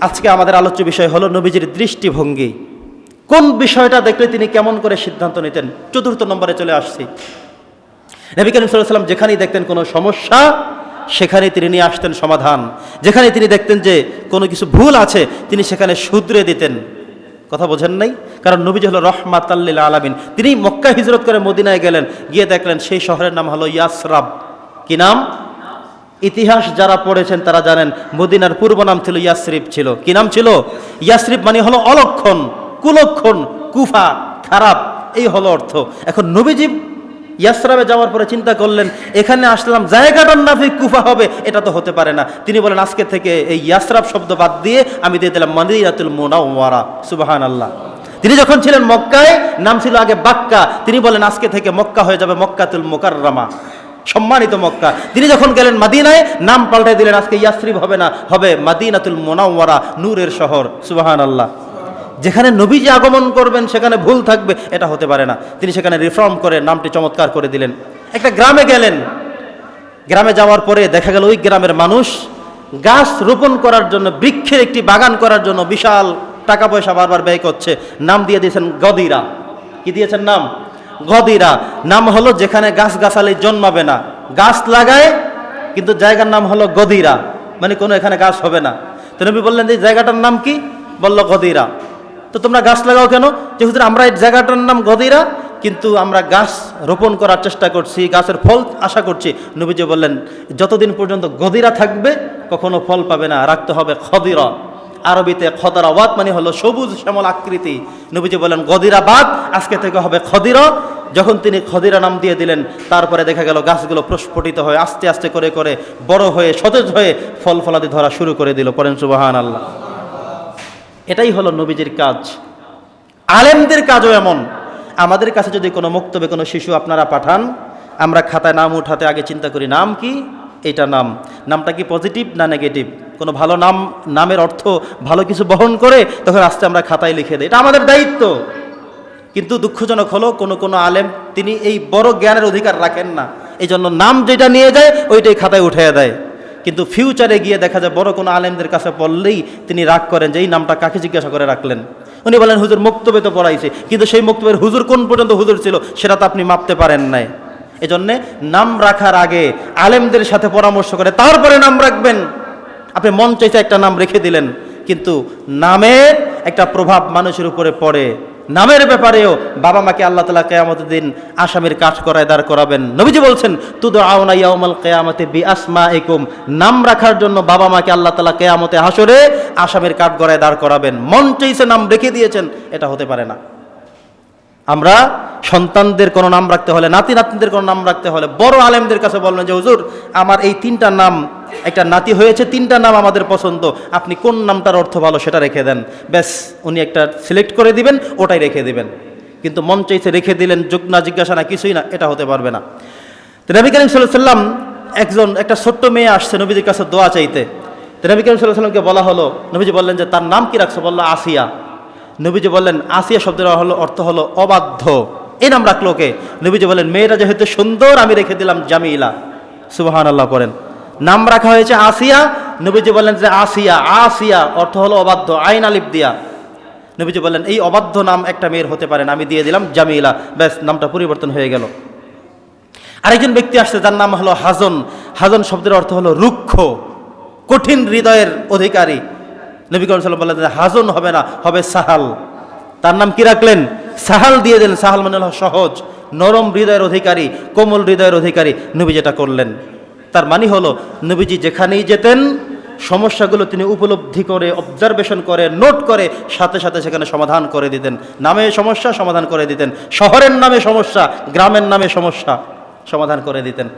আজকে আমাদের আলোচ্য বিষয় হলো নবীজির দৃষ্টিভঙ্গি। কোন বিষয়টা দেখলে তিনি কেমন করে সিদ্ধান্ত নিতেন? চতুর্থ নম্বরে চলে আসছি। নবী করিম সাল্লাম যেখানেই দেখতেন কোনো সমস্যা সেখানে তিনি নিয়ে আসতেন সমাধান। যেখানে তিনি দেখতেন যে কোনো কিছু ভুল আছে, তিনি সেখানে শুধরে দিতেন। কথা বোঝেন নাই? কারণ নবীজি হলো রহমাত আল্লিল আলামিন। তিনি মক্কা হিজরত করে মদিনায় গেলেন, গিয়ে দেখলেন সেই শহরের নাম হলো ইয়াসরাব। কি নাম? ইতিহাস যারা পড়েছেন তারা জানেন, মদিনার পূর্ব নাম ছিল ইয়াসরিফ ছিল। কি নাম ছিল? ইয়াসরিফ মানে হলো অলক্ষণ, কুলক্ষণ, কুফা, খারাপ, এই হলো অর্থ। এখন নবীজি ইয়াসরাবে যাওয়ার পরে চিন্তা করলেন, এখানে আসলাম জায়গাটার নাফি কুফা হবে, এটা তো হতে পারে না। তিনি বলেন, আজকে থেকে এই ইয়াসরাব শব্দ বাদ দিয়ে আমি দিয়ে দিলাম মদিনাতুল মুনাওয়ারা। সুবাহান আল্লাহ তিনি যখন ছিলেন মক্কায়, নাম ছিল আগে বাক্কা। তিনি বলেন, আজকে থেকে মক্কা হয়ে যাবে মক্কাতুল মোকাররামা। সম্মানিত মক্কা। তিনি যখন গেলেন মাদিনায়, নাম পাল্টে দিলেন, আজকে ইয়াসরিব হবে না, হবে মাদিনাতুল মোনাওয়ারা, নূরের শহর। সুবাহান আল্লাহ যেখানে নবীজি আগমন করবেন, সেখানে ভুল থাকবে, এটা হতে পারে না। তিনি সেখানে রিফর্ম করে নামটি চমৎকার করে দিলেন। একটা গ্রামে গেলেন। গ্রামে যাওয়ার পরে দেখা গেল, ওই গ্রামের মানুষ গাছ রোপণ করার জন্য, বৃক্ষের একটি বাগান করার জন্য বিশাল টাকা পয়সা বারবার ব্যয় করছে। নাম দিয়ে দিয়েছেন গদিরা। কি দিয়েছেন নাম? গদিরা। নাম হলো যেখানে গাছ গাছালি জন্মাবে না। গাছ লাগায়, কিন্তু জায়গার নাম হলো গদিরা। মানে কোনো এখানে গাছ হবে না। তো নবী বললেন যে জায়গাটার নাম কি? বলল, গদিরা। তো তোমরা গাছ লাগাও কেন? যেহেতু আমরা এই জায়গাটার নাম গদিরা, কিন্তু আমরা গাছ রোপণ করার চেষ্টা করছি, গাছের ফল আশা করছি। নবীজি বললেন, যতদিন পর্যন্ত গদিরা থাকবে, কখনো ফল পাবে না, রাখতে হবে খদিরা। আরবিতে খদরাওয়াত মানে হলো সবুজ শ্যামল আকৃতি। নবীজি বলেন গদিরাবাদ আজকে থেকে হবে খদির। যখন তিনি খদিরা নাম দিয়ে দিলেন, তারপরে দেখা গেল গাছগুলো প্রস্ফুটিত হয়ে আস্তে আস্তে করে করে বড় হয়ে সতেজ হয়ে ফল ফলাদি ধরা শুরু করে দিল। পরেন সুবাহান আল্লাহ এটাই হলো নবীজির কাজ। আলেমদের কাজও এমন। আমাদের কাছে যদি কোনো মক্তবে কোনো শিশু আপনারা পাঠান, আমরা খাতায় নাম উঠাতে আগে চিন্তা করি, নাম কি? এটা নাম। নামটা কি পজিটিভ না নেগেটিভ কোনো ভালো নাম, নামের অর্থ ভালো কিছু বহন করে তখন আস্তে আমরা খাতায় লিখে দিই। এটা আমাদের দায়িত্ব। কিন্তু দুঃখজনক হলো, কোনো কোনো আলেম তিনি এই বড় জ্ঞানের অধিকার রাখেন না। এই জন্য নাম যেটা নিয়ে যায়, ওইটাই খাতায় উঠিয়ে দেয়। কিন্তু ফিউচারে গিয়ে দেখা যায়, বড় কোনো আলেমদের কাছে পড়লেই তিনি রাগ করেন যে, এই নামটা কাকে জিজ্ঞাসা করে রাখলেন? উনি বলেন, হুজুর মুক্তবে তো পড়াইছে। কিন্তু সেই মুক্তবের হুজুর কোন পর্যন্ত হুজুর ছিল, সেটা তো আপনি মাপতে পারেন নাই। এজন্যে নাম রাখার আগে আলেমদের সাথে পরামর্শ করে, তারপরে নাম রাখবেন। আপনি মন চাইছে একটা নাম রেখে দিলেন, কিন্তু নামের একটা প্রভাব মানুষের উপরে পড়ে। নামের ব্যাপারেও বাবা মাকে আল্লাহ তালা কেয়ামত দিন আসামের কাজ করায় দাঁড় করাবেন। নবীজি বলছেন তুদো আউনা ইয়াউমাল কেয়ামতে বি আসমা একুম নাম রাখার জন্য বাবা মাকে আল্লাহ তালা কেয়ামতে হাসরে আসামের কাঠ গড়ায় দাঁড় করাবেন। মন চাইছে নাম রেখে দিয়েছেন, এটা হতে পারে না। আমরা সন্তানদের কোনো নাম রাখতে হলে, নাতি নাতনিদের কোনো নাম রাখতে হলে, বড় আলেমদের কাছে বললেন যে, হুজুর, আমার এই তিনটা নাম, একটা নাতি হয়েছে, তিনটা নাম আমাদের পছন্দ। আপনি কোন নামটার অর্থ ভালো সেটা রেখে দেন। ব্যাস, উনি একটা সিলেক্ট করে দিবেন, ওটাই রেখে দিবেন। কিন্তু মন চাইছে রেখে দিলেন, যোগ না জিজ্ঞাসা না, কিছুই না, এটা হতে পারবে না। তো নবী করিম সাল্লাহ সাল্লাম একজন, একটা ছোট্ট মেয়ে আসছে নবীদের কাছে দোয়া চাইতে। তো নবী করিম সাল্লাহ সাল্লামকে বলা হলো, নবীজি বললেন যে, তার নাম কি রাখছো? বলল, আসিয়া। নবীজি বললেন, আসিয়া শব্দের হলো, অর্থ হলো অবাধ্য। এই নাম রাখল কে? নবীজি বললেন, মেয়েটা যেহেতু সুন্দর, আমি রেখে দিলাম জামিলা। সুবাহান আল্লাহ করেন নাম রাখা হয়েছে আসিয়া। নবীজি বললেন যে আসিয়া আসিয়া অর্থ হলো অবাধ্য, আইন আলিফ দিয়া। নবীজি বললেন, এই অবাধ্য নাম একটা মেয়ের হতে পারে আমি দিয়ে দিলাম জামিলা। ব্যাস, নামটা পরিবর্তন হয়ে গেল। আরেকজন ব্যক্তি আসছে, যার নাম হলো হাজন। হাজন শব্দের অর্থ হলো রুক্ষ, কঠিন হৃদয়ের অধিকারী। নবী করিম সাল্লাম বললেন, হাজন হবে না, হবে সাহাল। তার নাম কি রাখলেন? সাহাল দিয়ে দিলেন। সাহাল মানে সহজ, নরম হৃদয়ের অধিকারী, কোমল হৃদয়ের অধিকারী নবী যেটা করলেন। তার মানে হলো, নবীজি যেখানেই যেতেন, সমস্যাগুলো তিনি উপলব্ধি করে অবজারভেশন করে নোট করে, সাথে সাথে সেখানে সমাধান করে দিতেন। নামে সমস্যা, সমাধান করে দিতেন। শহরের নামে সমস্যা, গ্রামের নামে সমস্যা, সমাধান করে দিতেন।